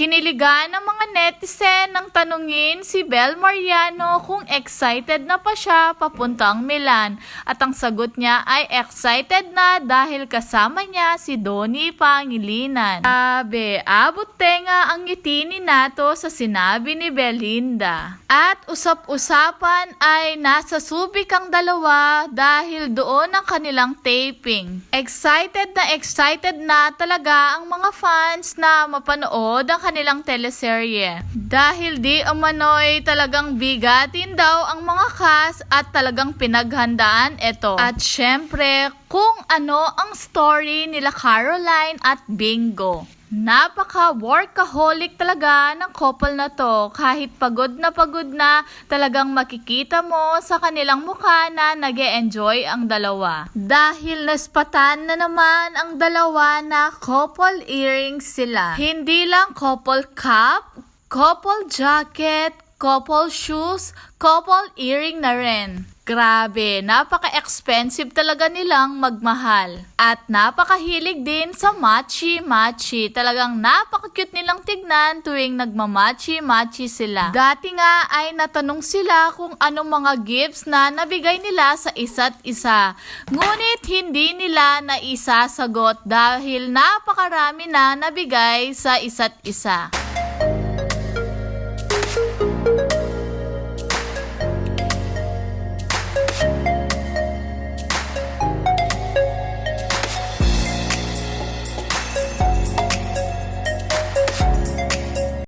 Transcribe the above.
Napiligan ng mga netizen ng tanungin si Bel Mariano kung excited na pa siya papuntang Milan. At ang sagot niya ay excited na dahil kasama niya si Donnie Pangilinan. Sabi, abot tenga ang ngiti ni Nato sa sinabi ni Belinda. At usap-usapan ay nasa subik ang dalawa dahil doon ang kanilang taping. Excited na excited na talaga ang mga fans na mapanood ang kanilang teleserye. Dahil di umano'y talagang bigatin daw ang mga cast at talagang pinaghandaan ito. At syempre, kung ano ang story nila Caroline at Bingo. Napaka-workaholic talaga ng couple na to. Kahit pagod na pagod na, talagang makikita mo sa kanilang mukha na nag enjoy ang dalawa. Dahil naspatan na naman ang dalawa na couple earrings sila. Hindi lang couple cap, couple jacket, couple shoes, couple earring na rin. Grabe, napaka-expensive talaga nilang magmahal. At napakahilig din sa matchy-matchy. Talagang napaka-cute nilang tignan tuwing nagmamachi-machi sila. Dati nga ay natanong sila kung anong mga gifts na nabigay nila sa isa't isa. Ngunit hindi nila naisasagot dahil napakarami na nabigay sa isa't isa.